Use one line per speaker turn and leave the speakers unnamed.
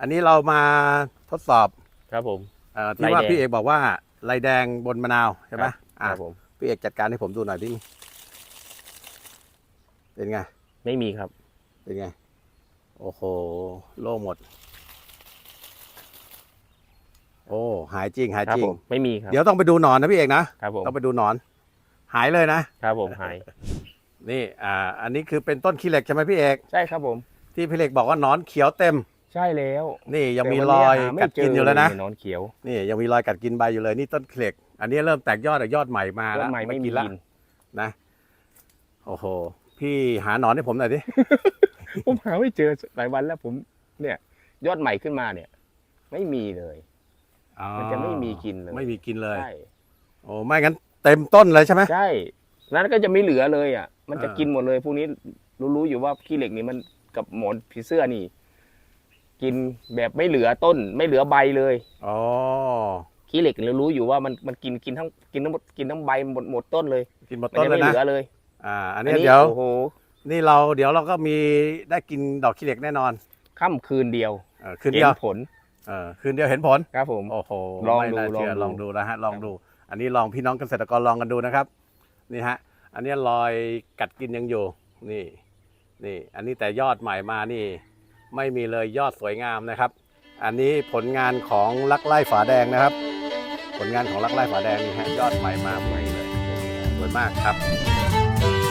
อันนี้เรามาทดสอบ
ครับผม
เอ่อที่ว่า
ลายแดง
พี่เอกบอกว่าลายแดงบนมะนาวใช่ไหม
ครับ
อะ
ครับผม
พี่เอกจัดการให้ผมดูหน่อยที่เป็นไง
ไม่มีครับ
เป็นไง โอ้โห โล่งหมด โอ้ หายจริง หาย
ครับ
จริ
ผ
ง
มไม่มีครับ
เดี๋ยวต้องไปดูหนอนนะพี่เอกนะ
ครับผม
ต้องไปดูหนอน หายเลยนะ
ครับผมหาย
นี่ อ่า อันนี้คือเป็นต้นขี้เหล็กใช่ไหมพี่เอก
ใช่ครับผม
ที่พี่เอกบอกว่าหนอนเขียวเต็ม
ใช่แล้ว
นี่ยังมี
แต่
ร
วัน
อย
เนี้หาไม่
กัดกินอยู่เลยนะ
นอนเขียว
นี่ยังมีรอยกัดกินใบอยู่เลยนี่ต้นขี้เหล็ก อันนี้เริ่มแตกยอดแต่ยอดใหม่มา
ต้
แล้ว
นไม้ไม่มี
กินละ
กิน
นะโอ้โหพี่หาหนอนให้ผมหน่อยดิ
ผมหาไม่เจอหลายวันแล้วผม เนี่ย ยอดใหม่ขึ้นมาเนี่ย ไม่มีเลยมันจะไม่มีกินเลย
ไม่มีกินเลย
ใช่
โอ้ไม่งั้นเต็มต้นเลยใช่ไหม
ใช่นั้นก็จะไม่เหลือเลยอะ มันจะ
อ่ากิ
กินหมดเลยพวกนี้รู้ๆอยู่ว่าขี้เหล็กนี่มันกับหมอนผีเสื้อนี่ กินแบบไม่เหลือต้น ไม่เหลือใบเลย
อ๋อ
ขี้เหล็กเรารู้อยู่ว่ามันมันกินกินทั้งกินทั้งหมดกินทั้งใบหมดหมดต้นเลย
กินหมด
มัน
ต้น
จะ
เลย
ไม่
นะ
เหลือเลย
อ่า อันนี้เดี๋ยว
โอ้โห
นี่เราเดี๋ยวเราก็มีได้กินดอกขี้เหล็กแน่นอน
ค่ำคืนเดียว
เออคืน
เห็
เดียว
นผล
เออคืนเดียวเห็นผล
ครับผม
โอ้โห
ลอง
ไม่
ดู
น่าเชื่อล
ล
อ
องงดู
ดูนะฮะลองดู อันนี้ลองพี่น้องเกษตรกรลองกันดูนะครับ นี่ฮะ อันนี้รอยกัดกินยังอยู่นี่ นี่ อันนี้แต่ยอดใหม่มานี่ ไม่มีเลยยอดสวยงามนะครับ อันนี้ผลงานของลักไล่ฝาแดงนะครับ ผลงานของลักไล่ฝาแดงนี่ฮะยอดใหม่มาใหม่เลยสวยมากครับ